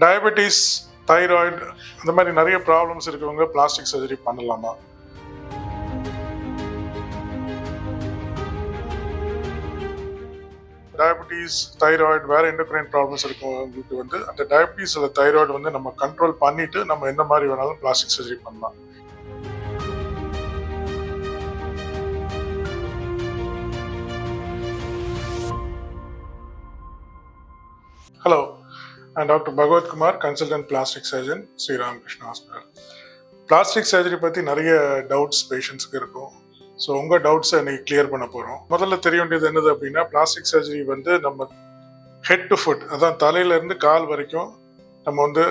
Diabetes thyroid இந்த மாதிரி நிறைய ப்ராப்ளம்ஸ் இருக்கவங்க பிளாஸ்டிக் சர்ஜரி பண்ணலாமா? டயபெட்டிஸ் தைராய்டு வேற எண்டோக்ரைன் ப்ராப்ளம்ஸ் இருக்கவங்களுக்கு வந்து அந்த டயபெட்டிஸ் தைராய்டு வந்து நம்ம கண்ட்ரோல் பண்ணிட்டு நம்ம எந்த மாதிரி வேணாலும் பிளாஸ்டிக் சர்ஜரி பண்ணலாம். Hello and doctor Bhagavathkumar consultant plastic surgeon Sriramakrishna hospital plastic surgery பற்றி நிறைய டவுட்ஸ் பேஷண்ட்ஸுக்கு இருக்கும். ஸோ உங்கள் டவுட்ஸை இன்னைக்கு கிளியர் பண்ண போகிறோம் முதல்ல தெரிய வேண்டியது என்னது அப்படின்னா பிளாஸ்டிக் சர்ஜரி வந்து நம்ம ஹெட் டு ஃபுட் அதான் தலையிலேருந்து கால் வரைக்கும் நம்ம வந்து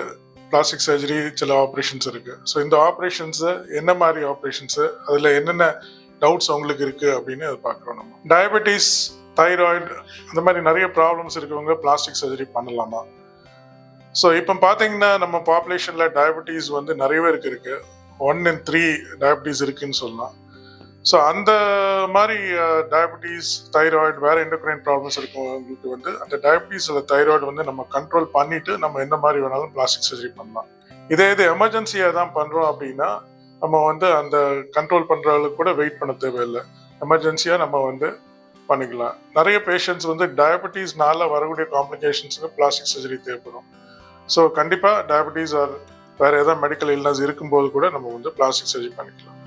பிளாஸ்டிக் சர்ஜரி சில ஆப்ரேஷன்ஸ் இருக்குது ஸோ இந்த ஆப்ரேஷன்ஸு என்ன மாதிரி ஆப்ரேஷன்ஸு அதில் என்னென்ன டவுட்ஸ் அவங்களுக்கு இருக்குது அப்படின்னு அதை பார்க்குறோம் நம்ம. டயபெட்டிஸ் தைராய்டு அந்த மாதிரி நிறைய ப்ராப்ளம்ஸ் இருக்கவங்க பிளாஸ்டிக் சர்ஜரி பண்ணலாமா? ஸோ இப்போ பார்த்தீங்கன்னா நம்ம பாப்புலேஷனில் டயபெட்டிஸ் வந்து நிறைய பேருக்கு இருக்கு. ஒன் இன் த்ரீ டயபெட்டிஸ் இருக்குன்னு சொல்லலாம். ஸோ அந்த மாதிரி டயபெட்டிஸ் தைராய்டு வேற எண்டோக்ரைன் ப்ராப்ளம்ஸ் இருக்கவங்களுக்கு வந்து அந்த டயபெட்டிஸ் தைராய்டு வந்து நம்ம கண்ட்ரோல் பண்ணிட்டு நம்ம எந்த மாதிரி வேணாலும் பிளாஸ்டிக் சர்ஜரி பண்ணலாம். இதே இது எமர்ஜென்சியாக தான் பண்ணுறோம் அப்படின்னா நம்ம வந்து அந்த கண்ட்ரோல் பண்ணுற அளவுக்கு கூட வெயிட் பண்ண தேவையில்லை. எமர்ஜென்சியாக நம்ம வந்து பண்ணிக்கலாம். நிறைய பேஷண்ட்ஸ் வந்து டயபெட்டிஸ்னால வரக்கூடிய காம்ப்ளிகேஷன்ஸுக்கு பிளாஸ்டிக் சர்ஜரி தேவைப்படும். ஸோ கண்டிப்பாக டயபெட்டிஸ் ஆர் வேறு ஏதாவது மெடிக்கல் இல்னஸ் இருக்கும்போது கூட நம்ம வந்து பிளாஸ்டிக் சர்ஜரி பண்ணிக்கலாம்.